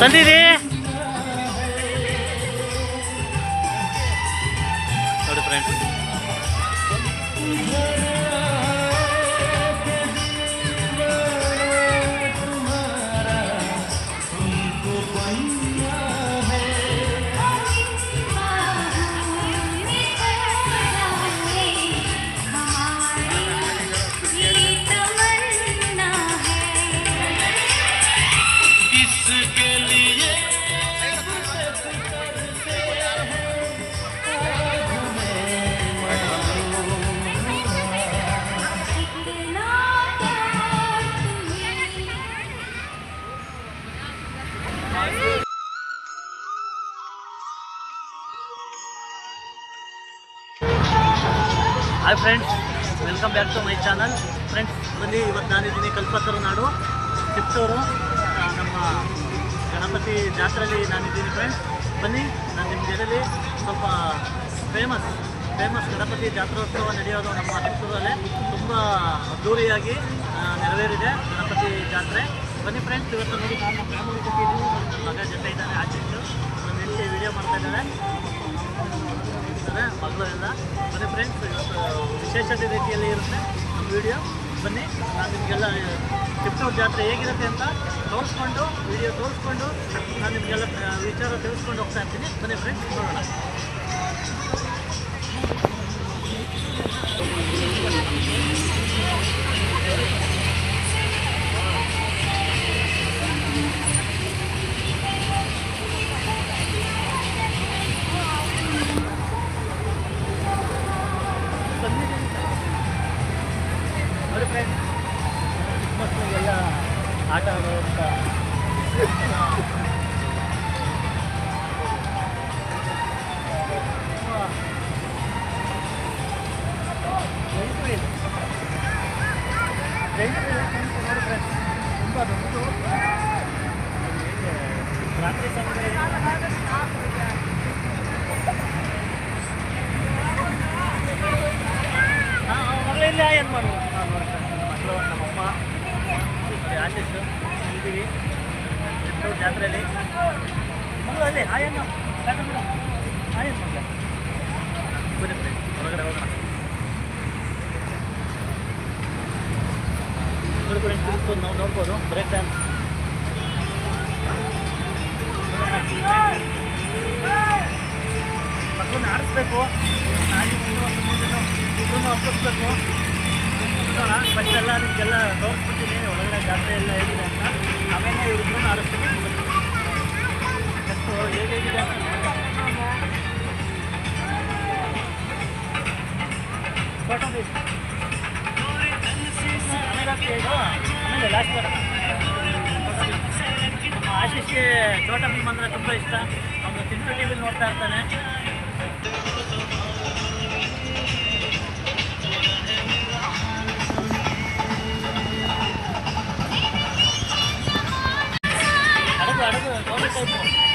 ಸಂದಿರಿ. ನೋಡಿ friends hi friends welcome back to my channel friends ಬನ್ನಿ ಇವತ್ತು ನಾನಿದ್ದೀನಿ ಕಲ್ಪತರು ನಾಡು, ಚಿತ್ತೂರು ನಮ್ಮ ಗಣಪತಿ ಜಾತ್ರೆಯಲ್ಲಿ ನಾನಿದ್ದೀನಿ ಫ್ರೆಂಡ್ಸ್ ಬನ್ನಿ, ನಾನು ನಿಮ್ಮ ಜೊತೆಯಲ್ಲಿ ಸ್ವಲ್ಪ ಫೇಮಸ್ ಫೇಮಸ್ ಗಣಪತಿ ಜಾತ್ರೋತ್ಸವ ನಡೆಯೋದು ನಮ್ಮ ಚಿತ್ತೂರಲ್ಲೇ. ತುಂಬ ಅದ್ದೂರಿಯಾಗಿ ನೆರವೇರಿದೆ ಗಣಪತಿ ಜಾತ್ರೆ. ಬನ್ನಿ ಫ್ರೆಂಡ್ಸ್ ಇವತ್ತು ನೋಡಿ, ನಾನು ಫ್ಯಾಮಿಲಿ ಜೊತೆ ಇದ್ದೀನಿ ಮಗ ಜೊತೆ ಇದ್ದಾನೆ, ಆಚೆ ನನ್ನ ವಿಡಿಯೋ ಮಾಡ್ತಾ ಇದ್ದಾರೆ ಇದ್ದಾರೆ ಮಗಳು ಎಲ್ಲ ಬನ್ನಿ ಫ್ರೆಂಡ್ಸ್ ಇವತ್ತು ವಿಶೇಷತೆ ರೀತಿಯಲ್ಲಿ ಇರುತ್ತೆ ನಮ್ಮ ವಿಡಿಯೋ ಬನ್ನಿ, ನಾನು ನಿಮಗೆಲ್ಲ ಚಿತ್ತೂರು ಜಾತ್ರೆ ಹೇಗಿರುತ್ತೆ ಅಂತ ತೋರಿಸ್ಕೊಂಡು ವಿಡಿಯೋ ತೋರಿಸ್ಕೊಂಡು ನಾನು ನಿಮಗೆಲ್ಲ ವಿಚಾರ ತಿಳಿಸ್ಕೊಂಡು ಹೋಗ್ತಾ ಇರ್ತೀನಿ. ಬನ್ನಿ ಫ್ರೆಂಡ್ಸ್ ನೋಡೋಣ. ಜಾತ್ರೆಯಲ್ಲಿ? ಮಗಳು ಅಲ್ಲಿ? ಹಾಯಣ್ಣ ಮಗ ಬನ್ನಿ ಹೊರಗಡೆ ಹೋಗೋಣ. ತಿರುಗ್ಬೋದು ನಾವು ನೋಡ್ಬೋದು. ಬ್ರೇಕ್ ಟೈಮ್ ಮಕ್ಕಳನ್ನ ಆಡಿಸ್ಬೇಕು ಆಡಿ ಇಬ್ಬರನ್ನು ನೋಡೋಣ. ಫಸ್ಟ್ ಎಲ್ಲ ನಿಮಗೆಲ್ಲ ತೋರಿಸ್ಬಿಡ್ತೀನಿ. ಒಳಗಡೆ ಜಾತ್ರೆ ಎಲ್ಲ ಹೇಗಿದೆ. ಆಮೇಲೆ ಇವ್ರಿಬ್ರು ಆಡಿಸ್ತೀನಿ ಫಸ್ಟು ಹೇಗಿದೆ ಅಂತ ಫೋಟೋ ಬೇಕು ಆಮೇಲೆ ಹಾಕ್ತೀಯ ಇದು? ಆಮೇಲೆ ಲಾಸ್ಟ್ ಬರೋಣ ನಮ್ಮ ಆಶೀಶ್ಗೆ ಚೋಟ ಭೀಮ್ ಅಂದರೆ ತುಂಬ ಇಷ್ಟ ಅವನು ಚಿಂಟು ಟಿ ವಿಲಿ ನೋಡ್ತಾ ಇರ್ತಾನೆ Opo.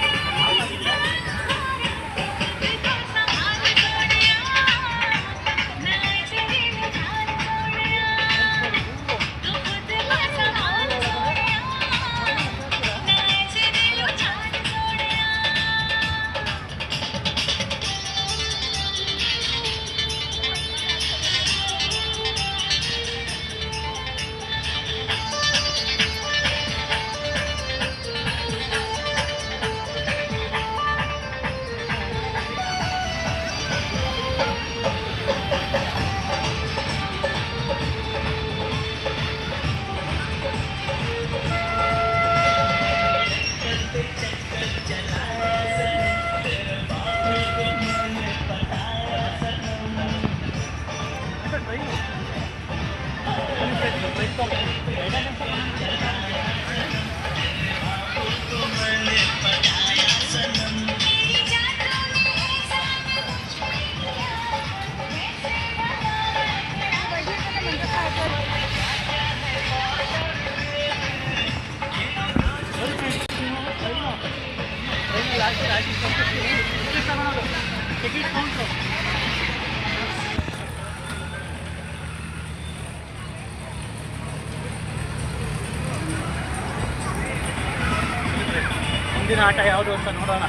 ಮುಂದಿನ ಆಟ ಯಾವುದು ಅಂತ ನೋಡೋಣ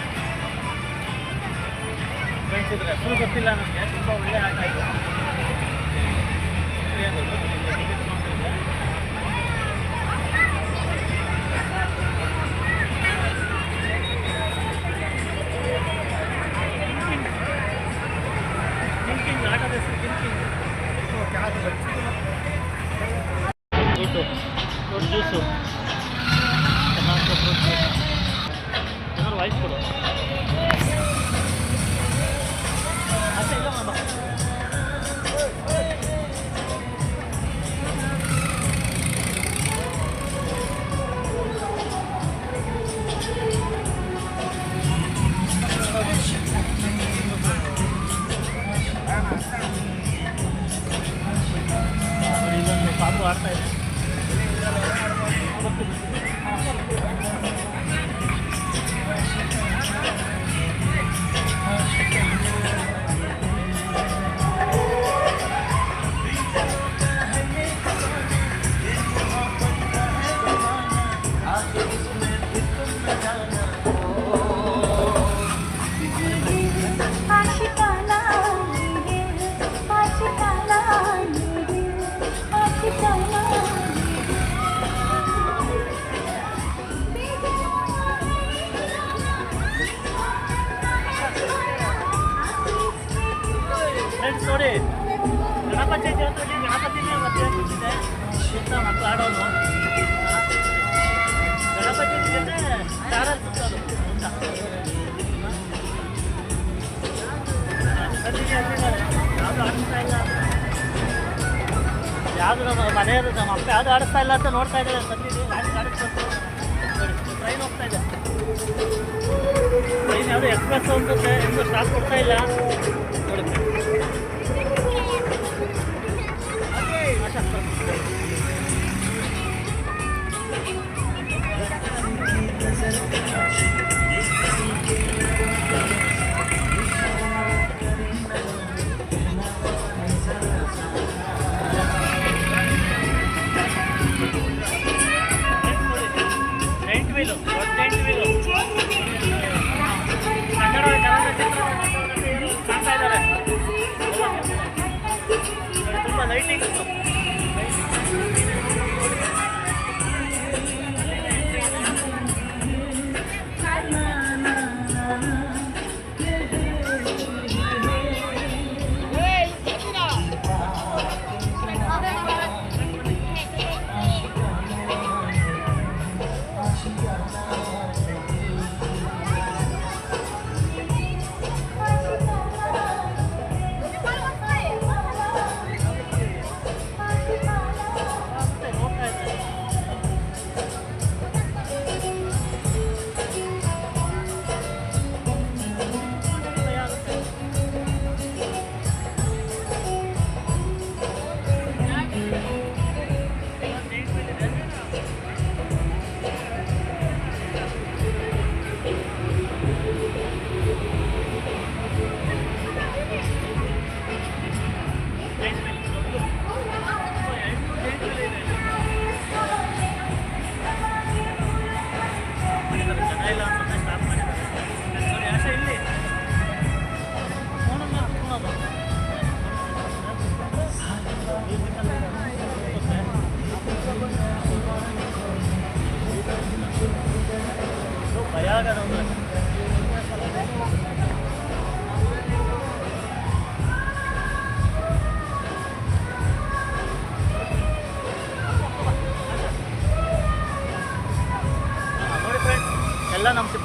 ಫ್ರೆಂಡ್ಸ್ ಇದ್ರ ಹೆಸರು ಗೊತ್ತಿಲ್ಲ ನನಗೆ ತುಂಬ ಒಳ್ಳೆ ಆಟ ಇದು ಏನು ಗೊತ್ತಿಲ್ಲ, ticket ನೋಡ್ತಿದ್ದೆ. ಕಿಂಗ್ ಆಟದ ಹೆಸರು ಯಾವುದು ನಮ್ಮ ಮನೆಯವರು, ನಮ್ಮ ಅಪ್ಪ ಯಾವುದು ಆಡಿಸ್ತಾ ಇಲ್ಲ ಅಂತ ನೋಡ್ತಾ ಇದ್ದಾರೆ ಸದ್ಯಕ್ಕೆ. ನೋಡಿ ಟ್ರೈನ್ ಹೋಗ್ತಾ ಇದೆ. ಟ್ರೈನ್ ಯಾವುದು ಎಕ್ಸ್ಪ್ರೆಸ್ ಅನ್ಸುತ್ತೆ ಇನ್ನೂ ಸ್ಟಾಪ್ ಕೊಡ್ತಾ ಇಲ್ಲ. ನೋಡಿ.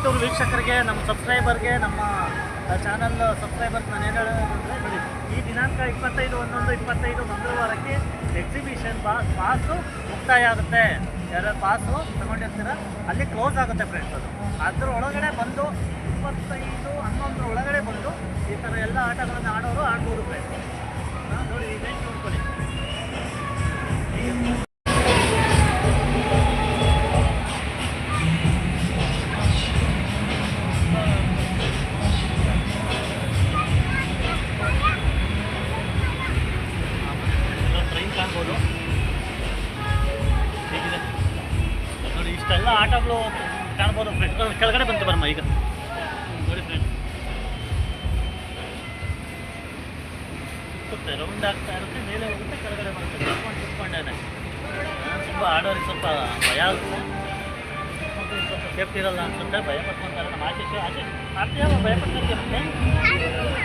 ಚಿತ್ತೂರು ವೀಕ್ಷಕರಿಗೆ, ನಮ್ಮ ಸಬ್ಸ್ಕ್ರೈಬರ್ಗೆ ನಮ್ಮ ಚಾನಲ್ ಸಬ್ಸ್ಕ್ರೈಬರ್ಸ್ ನಾನು ಏನು ಹೇಳೋದಂದರೆ ಈ ದಿನಾಂಕ ಇಪ್ಪತ್ತೈದು, ಒಂದೊಂದು ಇಪ್ಪತ್ತೈದು ಮಂಗಳವಾರಕ್ಕೆ ಎಕ್ಸಿಬಿಷನ್ ಬಾ, ಪಾಸು ಮುಕ್ತಾಯ ಆಗುತ್ತೆ. ಯಾರು ಪಾಸು ತಗೊಂಡಿರ್ತೀರ ಅಲ್ಲಿ ಕ್ಲೋಸ್ ಆಗುತ್ತೆ ಫ್ರೆಂಡ್ಸ್ ಅದು. ಅದ್ರ ಒಳಗಡೆ ಬಂದು ಇಪ್ಪತ್ತೈದು ಹನ್ನೊಂದರ ಒಳಗಡೆ ಬಂದು ಈ ಥರ ಎಲ್ಲ ಆಟಗಳನ್ನು ಆಡೋರು ಆಡ್ಬೋದು ಫ್ರೆಂಡ್ಸ್ ನೋಡಿ ಇದೇನು ನೋಡ್ಕೊಳ್ಳಿ. ಇಷ್ಟೆಲ್ಲ ಆಟಗಳು ಕಾಣ್ಬೋದು ಫ್ರೆಂಡ್ಸ್ ಕೆಳಗಡೆ ಬಂತು ಬರಮ್ಮ ಈಗ. ನೋಡಿ ಫ್ರೆಂಡ್ಸ್ ರೌಂಡ್ ಆಗ್ತಾ ಇರುತ್ತೆ, ಮೇಲೆ ಹೋಗುತ್ತೆ, ಕೆಳಗಡೆ ಬರುತ್ತೆ. ಕುತ್ಕೊಂಡು ಕುತ್ಕೊಂಡೇನೆ ತುಂಬ ಆಡೋರಿಗೆ ಸ್ವಲ್ಪ ಭಯ ಆಗುತ್ತೆ. ಸ್ವಲ್ಪ ಸೇಫ್ಟಿ ಇರಲ್ಲ ಅನ್ಸುತ್ತೆ, ಭಯ ಪಟ್ಕೊಂತಾರೆ ನಮ್ಮ ಆಶೀಶ್ ಆಶೀಶ್ ಆಡ್ತೀಯ ಭಯ ಮತ್ತೆ?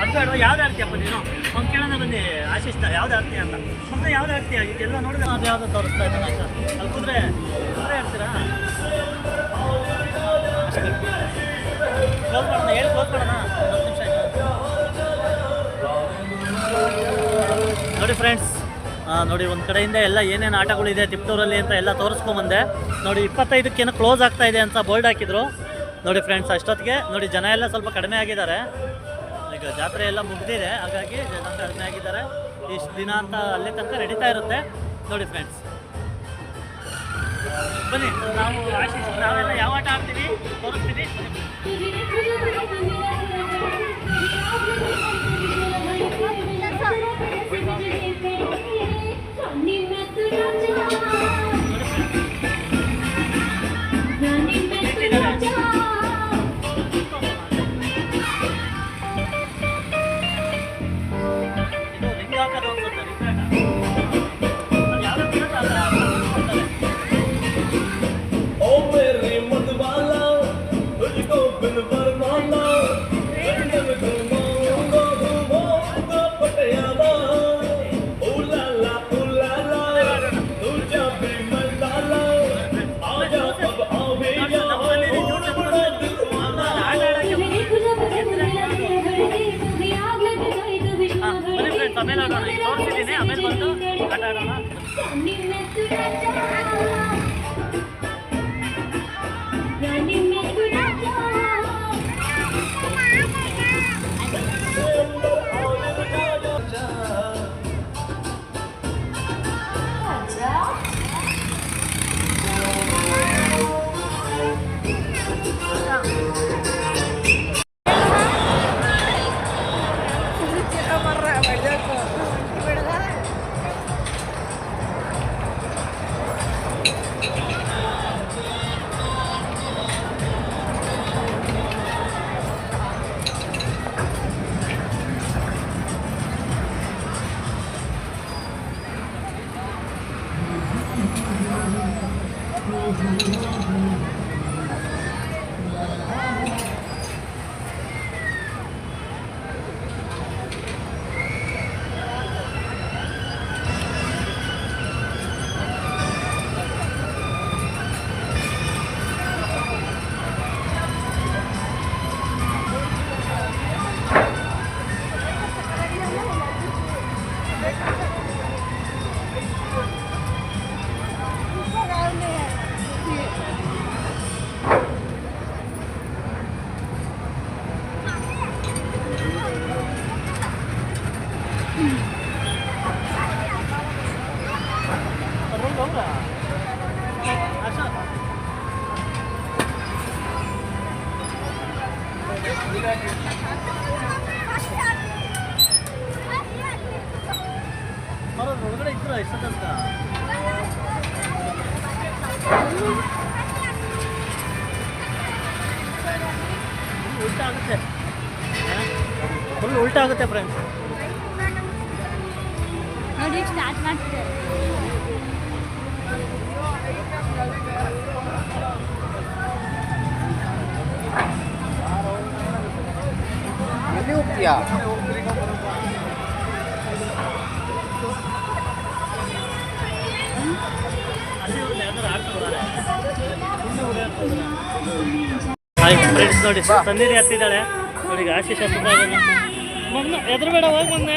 ಅದು ಬೇಡ ಯಾವ್ದು ಆಡ್ತೀಯಪ್ಪ ನೀನು? ಅವ್ನು ಕೇಳೋಣ ಬನ್ನಿ ಆಶೀಶ್ ಯಾವ್ದು ಆಡ್ತೀಯ ಅಂತ. ಸುಮ್ಮನೆ ಯಾವ್ದು ಆಡ್ತೀಯ ಇದೆಲ್ಲ ನೋಡಿದ್ರೆ ಅದು ಯಾವ್ದು ತೋರಿಸ್ತಾ ಇದ್ದಾನೆ ಆಶಾ ಅಲ್ಲಿ ಕುದುರೆ ಕುದುರೆ ಆಡ್ತೀರಾ? ಕ್ಲೋಸ್ ಹೇಳಿ ಕ್ಲೋಸ್ ನೋಡಿ ಫ್ರೆಂಡ್ಸ್ ನೋಡಿ ಒಂದು ಕಡೆಯಿಂದ ಎಲ್ಲ ಏನೇನು ಆಟಗಳಿದೆ, ತಿಪ್ಟೂರಲ್ಲಿ ಅಂತ ಎಲ್ಲ ತೋರಿಸ್ಕೊಂಬಂದೆ. ನೋಡಿ ಇಪ್ಪತ್ತೈದಕ್ಕೇನೋ ಕ್ಲೋಸ್ ಆಗ್ತಾ ಇದೆ ಅಂತ ಬೋರ್ಡ್ ಹಾಕಿದ್ರು. ನೋಡಿ ಫ್ರೆಂಡ್ಸ್ ಅಷ್ಟೊತ್ತಿಗೆ ನೋಡಿ ಜನ ಎಲ್ಲ ಸ್ವಲ್ಪ ಕಡಿಮೆ ಆಗಿದ್ದಾರೆ. ಈಗ ಜಾತ್ರೆ ಎಲ್ಲ ಮುಗಿದಿದೆ, ಹಾಗಾಗಿ ಜನ ಕಡಿಮೆ ಆಗಿದ್ದಾರೆ. ಇಷ್ಟು ದಿನ ಅಂತ ಅಲ್ಲಿ ತನಕ ನಡೀತಾ ಇರುತ್ತೆ. ನೋಡಿ ಫ್ರೆಂಡ್ಸ್ ಬನ್ನಿ, ನಾವು ನಾವೆಲ್ಲ ಯಾವ ಆಟ ಆಡ್ತೀವಿ? ತೋರಿಸ್ತೀವಿ? ಇದು ಹಾಯ್ ಫ್ರೆಂಡ್ಸ್ ನೋಡಿ ಸಂದಿನಿ ಹತ್ತಿದ್ದಾಳೆ ನೋಡಿ, ಈಗ ಆಶೀಶ್ ಹತ್ತಿದ ಮಗ್ನ ಎದುರುಬೇಡ, ಹೋಗಿ ಮೊನ್ನೆ.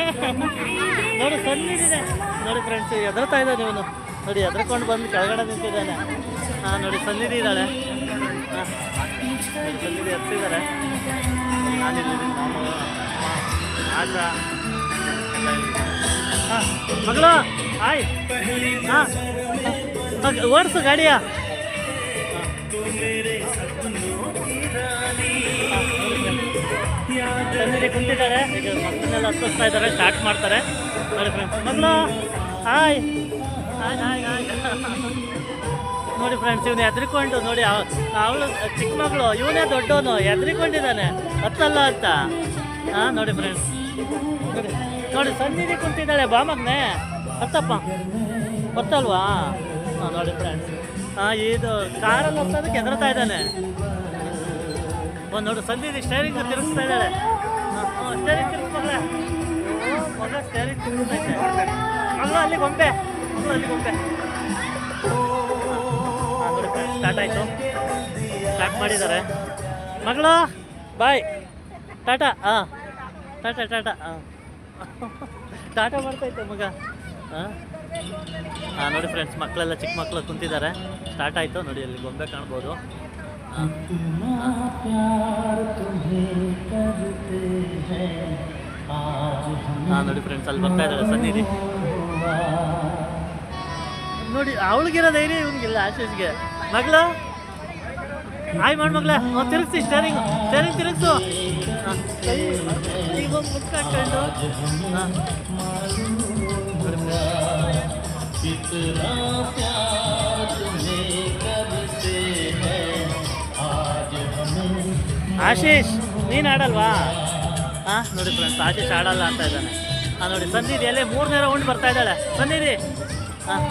ನೋಡಿ ಸಂದಿನಿದೆ ನೋಡಿ ಫ್ರೆಂಡ್ಸ್ ಎದುರ್ತಾ ಇದ್ದಾನೆ ಇವನು. ನೋಡಿ, ಎದ್ರಕೊಂಡು ಬಂದು ಕೆಳಗಡೆ ನಿಂತಿದ್ದಾನೆ. ಹಾಂ, ನೋಡಿ ಸನ್ನಿಧಿ ಇದ್ದಾಳೆ. ಹಾಂ ಸನ್ನಿಧಿ ಹತ್ತಿದ್ದಾರೆ ನಾನಿಲ್ಲಿದ್ದೀನಿ ನಾನು ಹಾಂ, ಮಗಳು, ಹಾಯ್. ಹಾಂ, ಓಡಿಸು ಗಾಡಿಯ. ತಂದಿರಿ ಕುಂತಿದ್ದಾರೆ. ಈಗ ಮಕ್ಕಳನ್ನೆಲ್ಲ ಹತ್ತಿಸ್ತಾ ಇದ್ದಾರೆ ಸ್ಟಾರ್ಟ್ ಮಾಡ್ತಾರೆ. ನೋಡಿ ಫ್ರೆಂಡ್ಸ್ ಮೊದಲು ಹಾಯ್. Hi hi hi. ನೋಡಿ ಫ್ರೆಂಡ್ಸ್ ಇವನು ಎದ್ರಿಕೊಂಡು, ನೋಡಿ ಅವಳು ಚಿಕ್ಕ ಮಗಳು, ಇವನೇ ದೊಡ್ಡವನು, ಎದ್ರಿಕೊಂಡಿದ್ದಾನೆ. ಹತ್ತಲ್ಲ ಅಂತ. ಹಾಂ ನೋಡಿ ಫ್ರೆಂಡ್ಸ್ ನೋಡಿ ನೋಡಿ, ಸನ್ನಿಧಿ ಕುಂತಿದ್ದಾಳೆ, ಬಾ ಮಗನೆ. ಹತ್ತಪ್ಪ. ಗೊತ್ತಲ್ವಾ ನೋಡಿ ಫ್ರೆಂಡ್ಸ್ ಹಾಂ ಇದು ಕಾರಲ್ಲಿ ಹತ್ತೋದಕ್ಕೆ ಹೆದರ್ತಾ ಇದ್ದಾನೆ. ಒಂದು ನೋಡು ಸನ್ನಿಧಿ ಸ್ಟೇರಿಂಗ್ ತಿರುಗಿಸ್ತಾ ಇದ್ದಾಳೆ. ಸ್ಟೇರಿಂಗ್ ತಿರುಗಿಸ್ತಾಳೆ ಮಗ ಸ್ಟೇರಿಂಗ್ ತಿರುಗಿಸ್ತೈತೆ ಅಲ್ಲ ಅಲ್ಲಿ ಗೊಂಬೆ ಅಲ್ಲ ಅಲ್ಲಿ ಗೊಂಬೆ ಸ್ಟಾರ್ಟ್ ಆಯಿತು. ಸ್ಟಾರ್ಟ್ ಮಾಡಿದ್ದಾರೆ. ಮಗಳು, ಬಾಯ್. ಟಾಟಾ ಹಾಂ ಟಾಟಾ ಟಾಟಾ ಹಾಂ ಟಾಟಾ ಮಾಡ್ತೈತೆ ಮಗ. ಹಾಂ ನೋಡಿ ಫ್ರೆಂಡ್ಸ್ ಮಕ್ಕಳೆಲ್ಲ ಚಿಕ್ಕ ಮಕ್ಕಳು ಕುಂತಿದ್ದಾರೆ ಸ್ಟಾರ್ಟ್ ಆಯಿತು ನೋಡಿ ಅಲ್ಲಿ ಗೊಂಬೆ ಕಾಣ್ಬೋದು ಹಾಂ ನೋಡಿ ಫ್ರೆಂಡ್ಸ್ ಅಲ್ಲಿ ಬರ್ತಾ ಇದ್ದಾರೆ ಸನ್ನಿಧಿ ನೋಡಿ ಅವಳಿಗಿರೋ ಧೈರ್ಯ ಇವನಿಗಿಲ್ಲ ಆಶೀಸ್ಗೆ ಮಗಳ ಆಯ್ ಮಾಡ್ ಮಗ್ಲ ತಿರುಗಿಸಿ ಸ್ಟೇರಿಂಗ್ ಸ್ಟೇರಿಂಗ್ ತಿರುಗಿಸು ಈಗ ಆಶೀಶ್ ನೀನು ಆಡಲ್ವಾ ಹಾಂ ನೋಡಿ ಫ್ರೆಂಡ್ಸ್ ಆಶೀಶ್ ಆಡಲ್ಲ ಅಂತ ಇದ್ದಾನೆ. ಹಾಂ ನೋಡಿ ಬಂದಿದೆ ಅಲ್ಲೇ ಮೂರನೇ ರೌಂಡ್ ಬರ್ತಾ ಇದ್ದಾಳೆ. ಬಂದಿದೆ ಹಾಂ.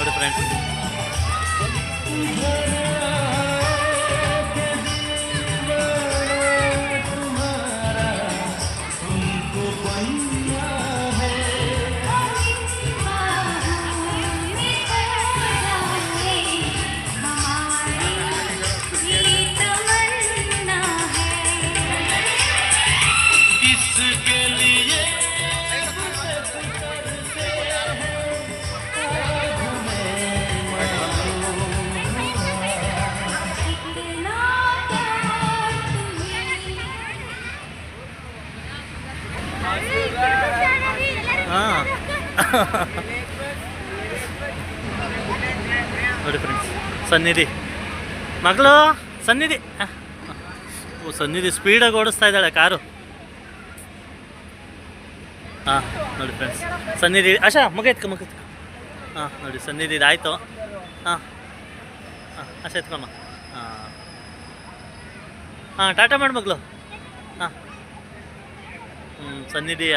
ನೋಡಿ ಫ್ರೆಂಡ್ಸ್ ನೋಡಿ ಫ್ರೆಂಡ್ಸ್ ಸನ್ನಿಧಿ ಮಗಳು ಸನ್ನಿಧಿ. ಓ ಸನ್ನಿಧಿ ಸ್ಪೀಡಾಗಿ ಓಡಿಸ್ತಾ ಇದ್ದಾಳೆ ಕಾರು. ಹಾಂ ನೋಡಿ ಫ್ರೆಂಡ್ಸ್ ಸನ್ನಿಧಿ ಆಶಾ ಮಗ ಎತ್ಕೊ ಹಾಂ ನೋಡಿ ಸನ್ನಿಧಿ ಆಯಿತು ಹಾಂ ಹಾಂ ಆಶಾ ಎತ್ಕೊಮ್ಮ ಹಾಂ ಹಾಂ ಟಾಟಾ ಮಾಡಿ ಮಗಳು. ಹಾಂ ಹ್ಞೂ ಸನ್ನಿಧಿ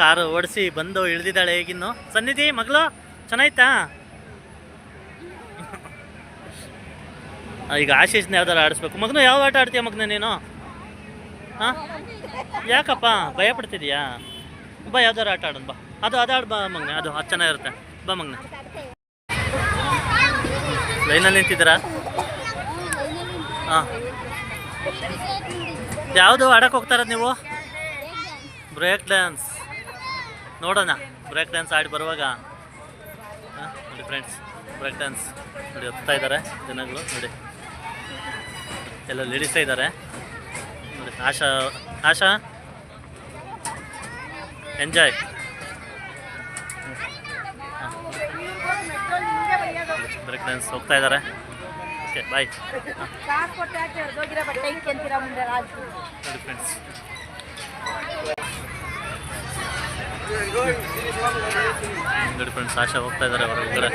ಕಾರು ಓಡಿಸಿ ಬಂದು ಇಳಿದಿದ್ದಾಳೆ ಈಗಿನ್ನು. ಸನ್ನಿಧಿ ಮಗಳು ಚೆನ್ನಾಯ್ತಾ? ಈಗ ಆಶೀಷ್ನ ಯಾವ್ದಾರು ಆಡಿಸ್ಬೇಕು? ಮಗನು, ಯಾವ ಆಟ ಆಡ್ತೀಯ ಮಗನ ನೀನು? ಹಾಂ ಯಾಕಪ್ಪ? ಭಯ ಪಡ್ತಿದ್ಯಾ? ಬಾ, ಯಾವ್ದಾರು ಆಟ ಆಡೋಣ, ಬಾ. ಅದು ಅದಾಡು ಬಾ ಮಗನೆ, ಅದು ಅದು ಚೆನ್ನಾಗಿರುತ್ತೆ. ಬಾ ಮಗನ. ಲೈನಲ್ಲಿ ನಿಂತಿದ್ದೀರಾ? ಹಾಂ ಯಾವುದು ಆಡಕ್ಕೆ ಹೋಗ್ತಾರದು ನೀವು? Break dance. ನೋಡೋಣ. ಬ್ರೇಕ್ ಡ್ಯಾನ್ಸ್ ಆಡಿ ಬರುವಾಗ. ಹಾಂ ನೋಡಿ ಫ್ರೆಂಡ್ಸ್ ಬ್ರೇಕ್ ಡ್ಯಾನ್ಸ್ ನೋಡಿ ಹತ್ತಾ ಇದ್ದಾರೆ ಜನಗಳು ನೋಡಿ. ಎಲ್ಲ ಲೇಡೀಸೇ ಇದ್ದಾರೆ ನೋಡಿ Asha Asha? Enjoy break dance ಹೋಗ್ತಾ ಇದ್ದಾರೆ ಓಕೆ ಬಾಯ್ ನೋಡಿ ಫ್ರೆಂಡ್ಸ್ ಹಿಂಗಡೆ ಫ್ರೆಂಡ್ಸ್ ಆಶಾ ಹೋಗ್ತಾ ಇದಾರೆ ಅವರ ಹಿಂಗಡೆ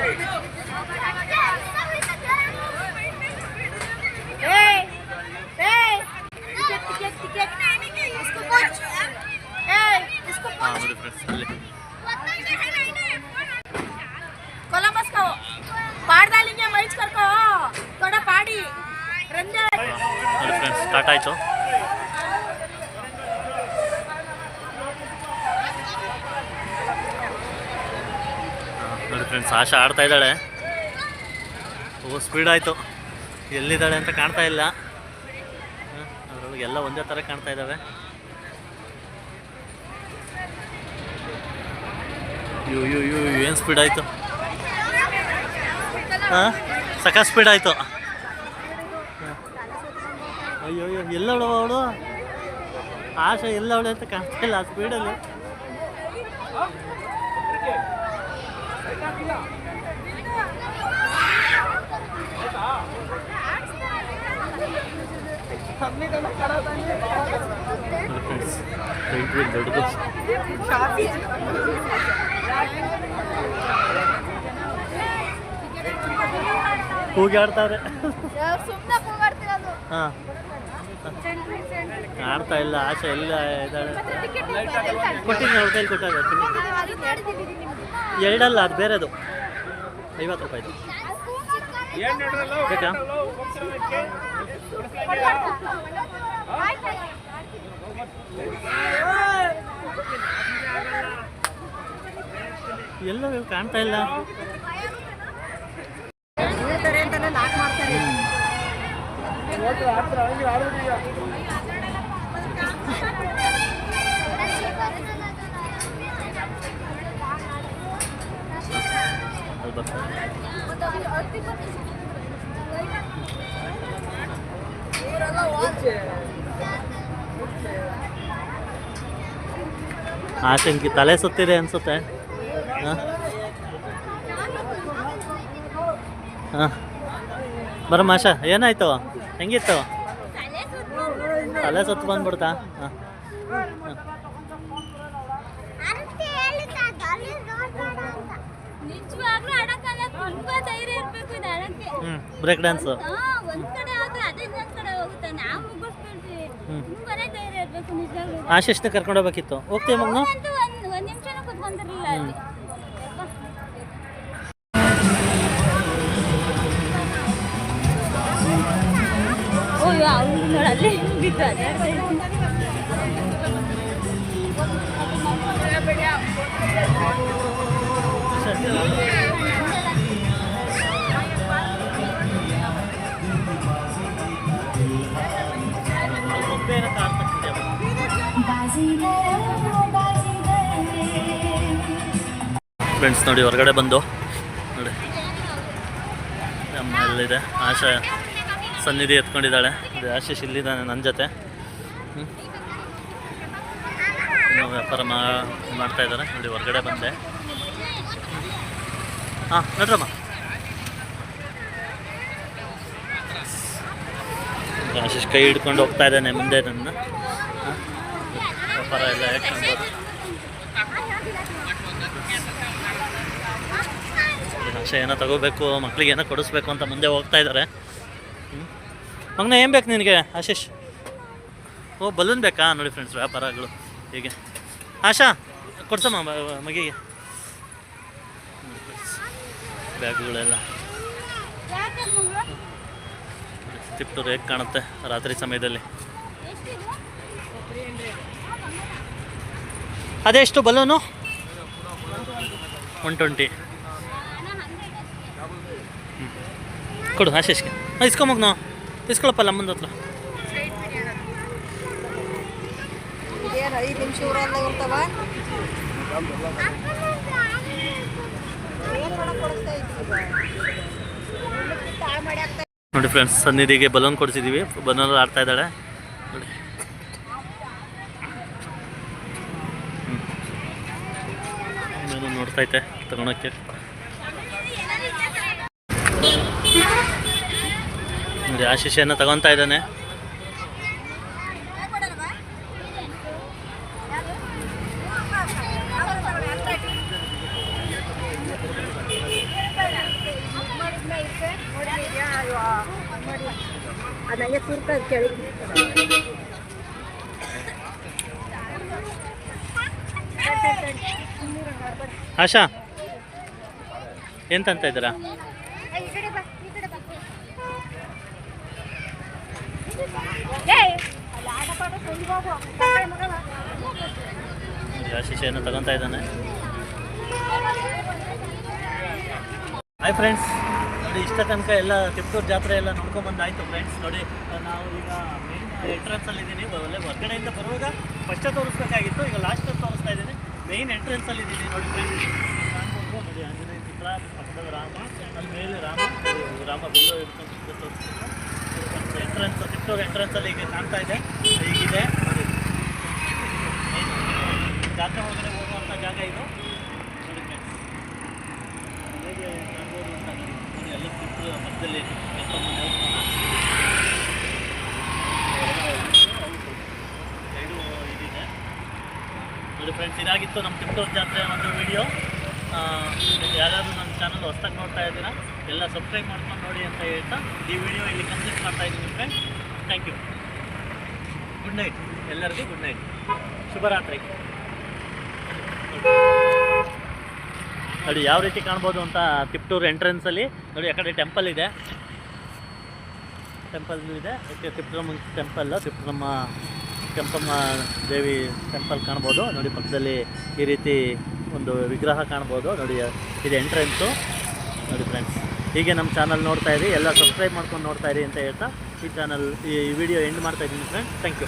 ಸ್ಟಾರ್ಟ್ ಆಯ್ತು. ಫ್ರೆಂಡ್ಸ್, ಆಶಾ ಆಡ್ತಾ ಇದ್ದಾಳೆ. ಓ ಸ್ಪೀಡ್ ಆಯಿತು. ಎಲ್ಲಿದ್ದಾಳೆ ಅಂತ ಕಾಣ್ತಾ ಇಲ್ಲ. ಅದರೊಳಗೆ ಎಲ್ಲ ಒಂದೇ ಥರ ಕಾಣ್ತಾ ಇದ್ದಾವೆ ಯು ಯು ಯು ಏನು ಸ್ಪೀಡ್ ಆಯಿತು? ಹಾಂ ಸಖ ಸ್ಪೀಡ್ ಆಯಿತು. ಅಯ್ಯೋ ಅಯ್ಯೋ ಎಲ್ಲವಳು ಅವಳು? ಆಶಾ ಎಲ್ಲವಳೆ ಅಂತ ಕಾಣ್ತಾ ಇಲ್ಲ ಆ ಸ್ಪೀಡಲ್ಲಿ ದೊಡ್ಡದು ಕೂಗಿ ಆಡ್ತಾರೆ ಸುಮ್ಮನೆ ಕೂಗಾಡ್ತಿರೋದು ಹಾಂ. ಆಡ್ತಾ ಇಲ್ಲ ಆಶೆ ಎಲ್ಲ ಇದ್ದಾಳೆ ಕೊಟ್ಟಿದ್ದೀನಿ ಅವ್ರ ಕೈಲಿ ಕೊಟ್ಟಾಗ ಎರಡಲ್ಲ ಅದು ಬೇರೆದು. ಐವತ್ತು ರೂಪಾಯಿ ಬೇಕಾ ಎಲ್ಲ ಕಾಣ್ತಾ ಇಲ್ಲ. ಅದು ಬರ್ತಾ ಆಶಂಕಿ ತಲೆ ಸುತ್ತಿದೆ ಅನ್ಸುತ್ತೆ. ಹಾಂ? ಹಾಂ. ಬರಮ್ಮ ಆಶಾ ಏನಾಯ್ತು? ಹೆಂಗಿತ್ತು? ತಲೆ ಸುತ್ತು ಬಂದ್ಬಿಡ್ತಾ? ಹಾಂ. ಬ್ರೇಕ್ ಆಡಕ್ಕಲ್ಲ ತುಂಬಾ ಧೈರ್ಯ ಇರ್ಬೇಕು ಇದು ಆಡಕ್ಕೆ ಹ್ಞೂ ಬ್ರೇಕ್ ಡ್ಯಾನ್ಸು ಹಾ ಒಂದ್ ಕಡೆ ಆದ್ರೆ ಅದೇ ಇನ್ನೊಂದ್ ಕಡೆ ಹೋಗುತ್ತೆ ನಾವು ಮುಗಿಸ್ಬಿಡ್ತೀವಿ ಹ್ಮ್. ತುಂಬಾನೇ ಧೈರ್ಯ ಇರ್ಬೇಕು ನಿಜವಾಗ್ಲೂ ಆಶಿಷ್ನ ಕರ್ಕೊಂಡು ಹೋಗ್ಬೇಕಿತ್ತು. ಹೋಗ್ತೀವಿ ಮಗನು? ಅಲ್ಲಿ ಫ್ರೆಂಡ್ಸ್ ನೋಡಿ, ಹೊರಗಡೆ ಬಂದು. ನೋಡಿ. ನಮ್ಮ ಅಲ್ಲಿದೆ ಆಶಾ ಸನ್ನಿಧಿ ಎತ್ಕೊಂಡಿದ್ದಾಳೆ. ಆಶೀಶ್ ಇಲ್ಲಿದ್ದಾನೆ ನನ್ನ ಜೊತೆ. ಹ್ಞೂ ವ್ಯಾಪಾರ ಮಾಡ್ತಾ ಇದ್ದಾರೆ. ನೋಡಿ, ಹೊರಗಡೆ ಬಂದೆ. ಹಾಂ, ನೋಡ್ರಮ್ಮ. ಆಶೀಶ್ ಕೈ ಹಿಡ್ಕೊಂಡು ಹೋಗ್ತಾ ಇದ್ದಾನೆ ಮುಂದೆ ನನ್ನ. ವ್ಯಾಪಾರ ಎಲ್ಲ ಹೇಳ್ಕೊಂಡು ಆಶೆ ಏನೋ ತಗೋಬೇಕು ಮಕ್ಕಳಿಗೆ ಏನೋ ಕೊಡಿಸ್ಬೇಕು ಅಂತ ಮುಂದೆ ಹೋಗ್ತಾ ಇದ್ದಾರೆ. ಮಗನ ಏನು ಬೇಕು ನಿನಗೆ, ಆಶೀಶ್? ಓ, ಬಲೂನ್ ಬೇಕಾ? ನೋಡಿ ಫ್ರೆಂಡ್ಸ್ ವ್ಯಾಪಾರಗಳು ಹೀಗೆ. ಆಶಾ, ಕೊಡ್ಸಮ್ಮ ಮಗಿಗೆ. ಬ್ಯಾಗ್ಗಳೆಲ್ಲ. ತಿಪ್ಪು ಹೇಗೆ ಕಾಣುತ್ತೆ ರಾತ್ರಿ ಸಮಯದಲ್ಲಿ. ಅದೆಷ್ಟು ಬಲೂನು? ಒನ್ ಟ್ವೆಂಟಿ ಕೊಡು ಆಶೀಶ್ಗೆ ಹಾಂ ಇಸ್ಕೊಂಬಗ್ ನಾವು ಇಸ್ಕೊಳಪ್ಪಲ್ಲ ಅಮ್ಮಂದ ಹತ್ರ. ನೋಡಿ ಫ್ರೆಂಡ್ಸ್ ಸನ್ನಿಧಿಗೆ ಬಲೂನ್ ಕೊಡ್ಸಿದ್ದೀವಿ ಬಲೂನ್ ಆಡ್ತಾ ಇದ್ದಾಳೆ. ನೋಡಿ. ನೋಡ್ತಾ ನೋಡ್ತೈತೆ ತಗೊಳಕ್ಕೆ. ನೋಡಿ ಆಶೀಶ್ ಏನೋ ತಗೊತಾ ಇದ್ದಾನೆ. ಆಶಾ ಎಂತ ಅಂತ ಇದ್ದೀರಾ? ಆಶೀಶ್ ಏನೋ ಇದ್ದಾನೆ. ಹಾಯ್ ಫ್ರೆಂಡ್ಸ್ ನೋಡಿ, ಇಷ್ಟ ತನಕ ಎಲ್ಲ ತಿಪ್ಟೂರು ಜಾತ್ರೆ ಎಲ್ಲ ನೋಡ್ಕೊಂಬಂದಾಯ್ತು ಫ್ರೆಂಡ್ಸ್ ನೋಡಿ, ನಾವು ಈಗ ಮೇನ್ ಎಂಟ್ರೆನ್ಸಲ್ಲಿ ಇದ್ದೀನಿ ಒಳ್ಳೆ ಹೊರಗಡೆಯಿಂದ ಬರುವಾಗ ಫಸ್ಟೇ ತೋರಿಸ್ಬೇಕಾಗಿತ್ತು. ಈಗ ಲಾಸ್ಟ್ ತೋರಿಸ್ತಾ ಇದ್ದೀನಿ. ಮೇನ್ ಎಂಟ್ರೆನ್ಸಲ್ಲಿ ಇದ್ದೀನಿ ನೋಡಿ ಫ್ರೆಂಡ್ಸ್ ನೋಡಿ ಆಂಜನೇಯ ಚಿತ್ರ ಪಕ್ಕದ ರಾಮ ಅಲ್ಲಿ ಮೇಲೆ ರಾಮ ರಾಮ ಬಿಲ್ಲೋ ಇರ್ತಕ್ಕಂಥ ತೋರಿಸ್ತಿದ್ರು ಎಂಟ್ರೆನ್ಸ್ ಚಿತ್ರೂರು ಎಂಟ್ರೆನ್ಸ್ ಅಲ್ಲಿ ಈಗ ಕಾಣ್ತಾ ಇದೆ. ಹೀಗಿದೆ? ನೋಡಿ ಜಾತ್ರೆ ಒಳಗಡೆ ಹೋಗುವಂಥ ಜಾಗ ಇದು. ನೋಡಿ friends. ಹೇಗೆ ಕಾಣ್ಬೋದು ಮಧ್ಯದಲ್ಲಿ. ಸೈಡು ಇದಿದೆ. ನೋಡಿ ಫ್ರೆಂಡ್ಸ್ ಇದಾಗಿತ್ತು ನಮ್ಮ ಟಿಕ್ಟೋಕ್ ಜಾತ್ರೆ ಒಂದು ವಿಡಿಯೋ ಯಾರಾದರೂ ನನ್ನ ಚಾನಲ್ ಹೊಸ್ದಾಗಿ ನೋಡ್ತಾ ಇದ್ದೀರಾ? ಎಲ್ಲ ಸಬ್ಸ್ಕ್ರೈಬ್ ಮಾಡ್ಕೊಂಡು ನೋಡಿ ಅಂತ ಹೇಳ್ತಾ ಈ ವಿಡಿಯೋ ಇಲ್ಲಿ ಕಂಪ್ಲೀಟ್ ಮಾಡ್ತಾ ಇದ್ದೀನಿ friends thank you good night ಎಲ್ಲರಿಗೂ ಗುಡ್ ನೈಟ್ ಶುಭರಾತ್ರಿ. ನೋಡಿ, ಯಾವ ರೀತಿ ಕಾಣ್ಬೋದು ಅಂತ ತಿಪ್ಟೂರು ಎಂಟ್ರೆನ್ಸಲ್ಲಿ ನೋಡಿ, ಆ ಟೆಂಪಲ್ ಇದೆ. ಟೆಂಪಲ್ ಇದೆ. ಅದಕ್ಕೆ ತಿಪ್ಪರಮ್ಮ ಟೆಂಪಲ್ ತಿಪ್ಪರಮ್ಮ ಕೆಂಪಮ್ಮ ದೇವಿ ಟೆಂಪಲ್ ಕಾಣ್ಬೋದು. ನೋಡಿ, ಪಕ್ಕದಲ್ಲಿ ಈ ರೀತಿ ಒಂದು ವಿಗ್ರಹ ಕಾಣ್ಬೋದು. ನೋಡಿ, ಇದು ಎಂಟ್ರೆನ್ಸು ನೋಡಿ ಫ್ರೆಂಡ್ಸ್ ಹೀಗೆ ನಮ್ಮ ಚಾನಲ್ ನೋಡ್ತಾ ಇರಿ, ಎಲ್ಲ ಸಬ್ಸ್ಕ್ರೈಬ್ ಮಾಡ್ಕೊಂಡು ನೋಡ್ತಾ ಇರಿ ಅಂತ ಹೇಳ್ತಾ ಈ ಚಾನಲ್ ಈ ವಿಡಿಯೋ ಎಂಡ್ ಮಾಡ್ತಾ ಇದ್ದೀನಿ ಫ್ರೆಂಡ್ ಥ್ಯಾಂಕ್ ಯು